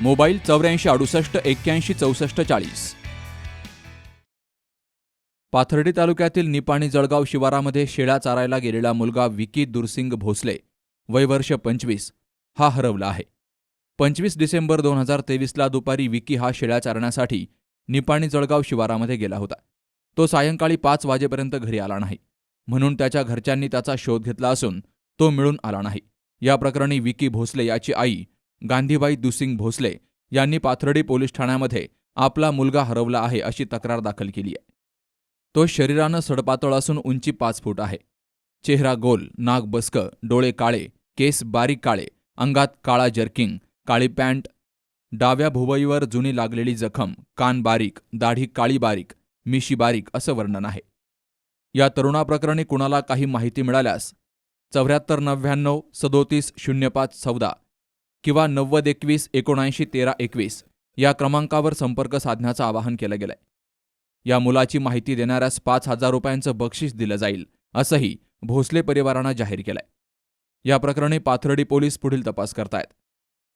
Mobile चौऱ्याऐंशी अडुसष्ट एक्क्याऐंशी चौसष्ट चाळीस. पाथर्डी तालुक्यातील निपाणी जळगाव शिवारामध्ये शेळ्या चारायला गेलेला मुलगा विकी दुरसिंग भोसले वयवर्ष पंचवीस हा हरवला आहे. पंचवीस डिसेंबर दोन हजार तेवीसला दुपारी विकी हा शेळ्या चारण्यासाठी निपाणी जळगाव शिवारामध्ये गेला होता. तो सायंकाळी पाच वाजेपर्यंत घरी आला नाही. म्हणून त्याच्या घरच्यांनी त्याचा शोध घेतला असून तो मिळून आला नाही. या प्रकरणी विकी भोसले याची आई गांधीबाई दुसिंग भोसले यांनी पाथर्डी पोलीस ठाण्यामध्ये आपला मुलगा हरवला आहे अशी तक्रार दाखल केली आहे. तो शरीरानं सडपातळ असून उंची पाच फूट आहे. चेहरा गोल नाक बसकं डोळे काळे केस बारीक काळे अंगात काळा जर्किंग काळी पॅन्ट डाव्या भुवईवर जुनी लागलेली जखम कान बारीक दाढी काळी बारीक मिशी बारीक असं वर्णन आहे. या तरुणाप्रकरणी कुणाला काही माहिती मिळाल्यास चौऱ्याहत्तर नव्याण्णव सदोतीस शून्य पाच चौदा किंवा नव्वद एकवीस एकोणऐंशी तेरा एकवीस या क्रमांकावर संपर्क साधण्याचं आवाहन केलं गेलंय. या मुलाची माहिती देणाऱ्यास पाच हजार रुपयांचं बक्षीस दिलं जाईल असंही भोसले परिवारानं जाहीर केलंय. या प्रकरणी पाथर्डी पोलीस पुढील तपास करतायत.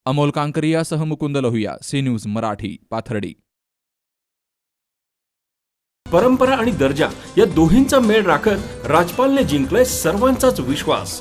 अमोल कांकरियासह मुकुंद लोहिया सी न्यूज मराठी पाथर्डी. परंपरा आणि दर्जा या दोन्हींचा मेळ राखत राजपालने जिंकलाय सर्वांचाच विश्वास.